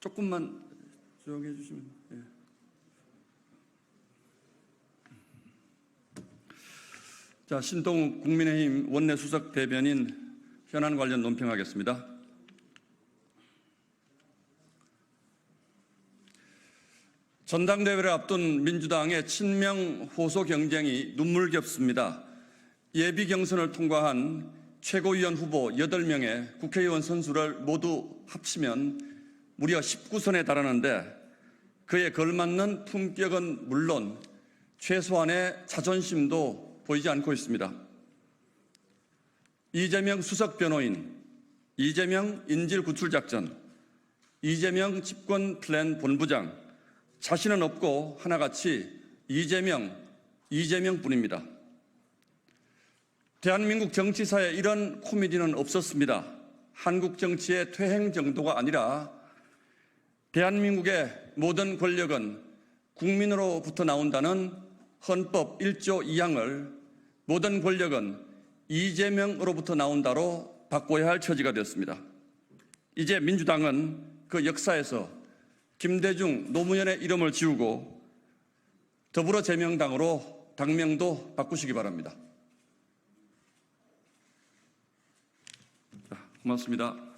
조금만 조용히 해주시면. 예. 자, 신동욱 국민의힘 원내 수석 대변인 현안 관련 논평하겠습니다. 전당대회를 앞둔 민주당의 친명 호소 경쟁이 눈물겹습니다. 예비 경선을 통과한 최고위원 후보 8명의 국회의원 선수를 모두 합치면 무려 19선에 달하는데 그에 걸맞는 품격은 물론 최소한의 자존심도 보이지 않고 있습니다. 이재명 수석 변호인, 이재명 인질 구출 작전, 이재명 집권 플랜 본부장, 자신은 없고 하나같이 이재명, 이재명 뿐입니다. 대한민국 정치사에 이런 코미디는 없었습니다. 한국 정치의 퇴행 정도가 아니라 대한민국의 모든 권력은 국민으로부터 나온다는 헌법 1조 2항을 모든 권력은 이재명으로부터 나온다로 바꿔야 할 처지가 되었습니다. 이제 민주당은 그 역사에서 김대중, 노무현의 이름을 지우고 더불어 제명당으로 당명도 바꾸시기 바랍니다. 자, 고맙습니다.